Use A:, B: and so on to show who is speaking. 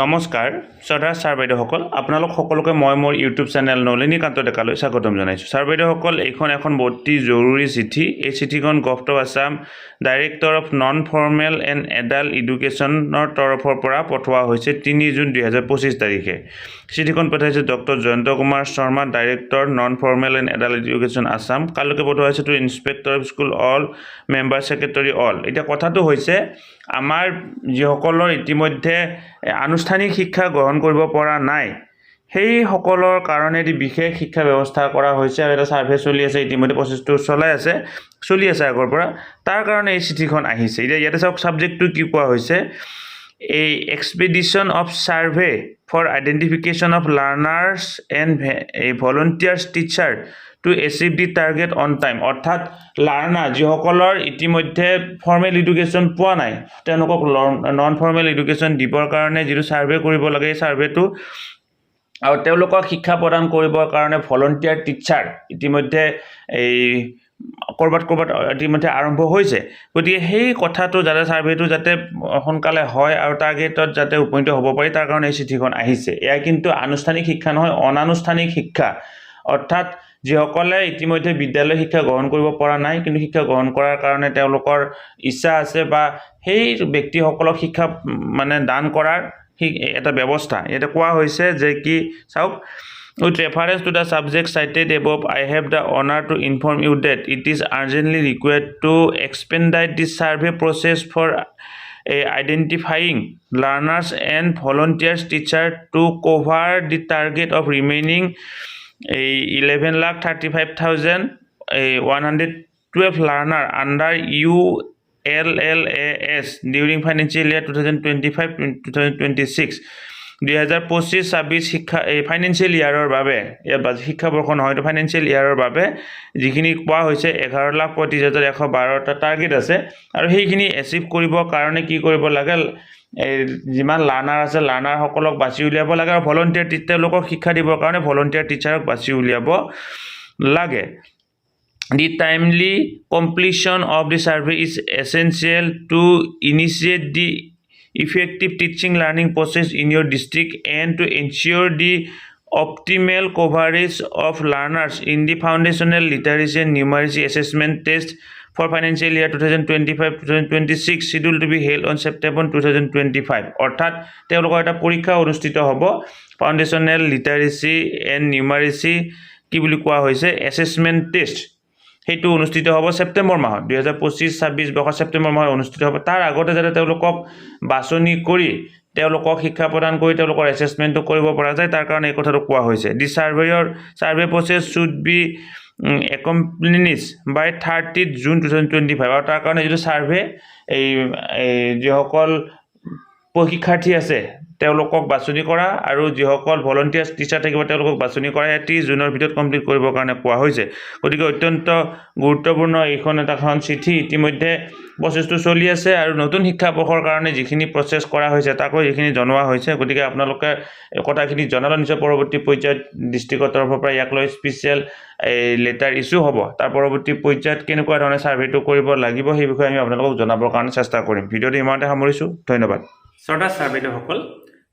A: নমস্কাৰ, শ্ৰদ্ধা ছাৰ বাইদেউসকল, আপোনালোক সকলোকে মই মোৰ ইউটিউব চেনেল নলিনীকান্ত ডেকালৈ স্বাগতম জনাইছোঁ। ছাৰ বাইদেউসকল, এইখন এখন অতি জৰুৰী চিঠি। এই চিঠিখন govt Assam director of non formal and adult এডুকেশ্যনৰ তৰফৰ পৰা পঠোৱা হৈছে তিনি জুন দুহেজাৰ পঁচিছ তাৰিখে। চিঠিখন পঠাইছে doctor Jayanta Kumar Sharma, director non formal and adult education Assam. কালৈকে পঠোৱা হৈছে to inspector of school all, member secretary all. এতিয়া কথাটো হৈছে আমাৰ যিসকলৰ ইতিমধ্যে আনুষ্ঠানিক শিক্ষা গ্ৰহণ কৰিব পৰা নাই সেইসকলৰ কাৰণে এটি বিশেষ শিক্ষা ব্যৱস্থা কৰা হৈছে আৰু এটা ছাৰ্ভে চলি আছে, ইতিমধ্যে প্ৰচেছটো চলাই আছে, চলি আছে আগৰ পৰা। তাৰ কাৰণে এই চিঠিখন আহিছে। এতিয়া ইয়াতে চাওক ছাবজেক্টটো কি কোৱা হৈছে? এই expedition of survey for identification of learners and volunteers teacher to achieve the target on time অৰ্থাৎ লাৰ্ণাৰ যিসকলৰ ইতিমধ্যে ফৰ্মেল এডুকেশ্যন পোৱা নাই তেওঁলোকক নন ফৰ্মেল এডুকেশ্যন দিবৰ কাৰণে যিটো ছাৰ্ভে কৰিব লাগে এই ছাৰ্ভেটো আৰু তেওঁলোকক শিক্ষা প্ৰদান কৰিবৰ কাৰণে ভলণ্টিয়াৰ টিচাৰ ইতিমধ্যে এই ক'ৰবাত ক'ৰবাত ইতিমধ্যে আৰম্ভ হৈছে। গতিকে সেই কথাটো যাতে ছাৰ্ভেটো যাতে সোনকালে হয় আৰু টাৰ্গেটত যাতে উপনীত হ'ব পাৰি তাৰ কাৰণে এই চিঠিখন আহিছে। এয়া কিন্তু আনুষ্ঠানিক শিক্ষা নহয় অনানুষ্ঠানিক শিক্ষা। অৰ্থাৎ যিসকলে ইতিমধ্যে বিদ্যালয় শিক্ষা গ্ৰহণ কৰিব পৰা নাই কিন্তু শিক্ষা গ্ৰহণ কৰাৰ কাৰণে তেওঁলোকৰ ইচ্ছা আছে বা সেই ব্যক্তিসকলক শিক্ষা মানে দান কৰাৰ এটা ব্যৱস্থা। ইয়াতে কোৱা হৈছে যে কি, চাওক with reference to the subject cited above I have the honour to inform you that it is urgently required to expedite the survey process for identifying learners and volunteers teacher to cover the target of remaining এই eleven lakh thirty five thousand এই one hundred twelve learner under U L L A S during financial year two thousand twenty five to thousand twenty six দুহেজাৰ পঁচিছ ছাব্বিছ শিক্ষা, এই financial ইয়াৰৰ বাবে ইয়াত শিক্ষাবৰ্ষ নহয় এইটো ফাইনেন্সিয়েল ইয়াৰৰ বাবে যিখিনি কোৱা হৈছে, এঘাৰ লাখ পঁয়ত্ৰিছ হাজাৰ এশ বাৰটা টাৰ্গেট আছে আৰু সেইখিনি এচিভ কৰিবৰ কাৰণে কি কৰিব লাগে, এই যিমান লাৰ্ণাৰ আছে লাৰ্ণাৰসকলক বাছি উলিয়াব লাগে আৰু ভলণ্টিয়াৰ তেওঁলোকক শিক্ষা দিবৰ কাৰণে ভলণ্টিয়াৰ টিচাৰক বাছি উলিয়াব লাগে। The timely completion of the survey is essential to initiate the effective teaching learning process in your district and to ensure the optimal coverage of learners in the foundational literacy and numeracy assessment test for financial year 2025-2026 scheduled to be held on September 2025 অৰ্থাৎ তেওঁলোকৰ এটা পৰীক্ষা অনুষ্ঠিত হ'ব foundational লিটাৰেচি and নিউমাৰেচি কি বুলি কোৱা হৈছে assessment test সেইটো অনুষ্ঠিত হ'ব ছেপ্টেম্বৰ মাহত, দুহেজাৰ পঁচিছ, ছাব্বিছ বৰ্ষৰ ছেপ্টেম্বৰ মাহত অনুষ্ঠিত হ'ব। তাৰ আগতে যাতে তেওঁলোকক বাছনি কৰি তেওঁলোকক শিক্ষা প্ৰদান কৰি তেওঁলোকৰ এছেচমেণ্টটো কৰিব পৰা যায়, তাৰ কাৰণে এই কথাটো কোৱা হৈছে। The surveyor survey process should be accomplished by thirtieth June two thousand twenty five আৰু তাৰ কাৰণে যিটো ছাৰ্ভে এই যিসকল শিক্ষাৰ্থী আছে তেওঁলোকক বাছনি কৰা আৰু যিসকল ভলণ্টিয়াৰ্ছ টিচাৰ থাকিব তেওঁলোকক বাছনি কৰা এই ত্ৰিছ জুনৰ ভিতৰত কমপ্লিট কৰিবৰ কাৰণে কোৱা হৈছে। গতিকে অত্যন্ত গুৰুত্বপূৰ্ণ এইখন এটা এখন চিঠি ইতিমধ্যে প্ৰচেছটো চলি আছে আৰু নতুন শিক্ষাবৰ্ষৰ কাৰণে যিখিনি প্ৰচেছ কৰা হৈছে তাকো সেইখিনি জনোৱা হৈছে। গতিকে আপোনালোকে কথাখিনি জনালে নিশ্চয় পৰৱৰ্তী পৰ্যায়ত ডিষ্ট্ৰিক্টৰ তৰফৰ পৰা ইয়াক লৈ স্পেচিয়েল এই লেটাৰ ইছ্যু হ'ব। তাৰ পৰৱৰ্তী পৰ্যায়ত কেনেকুৱা ধৰণে ছাৰ্ভেটো কৰিব লাগিব সেই বিষয়ে আমি আপোনালোকক জনাবৰ কাৰণে চেষ্টা কৰিম। ভিডিঅ'টো ইমানতে সামৰিছোঁ। ধন্যবাদ। শ্ৰদ্ধা ছাৰ বাইদেউসকল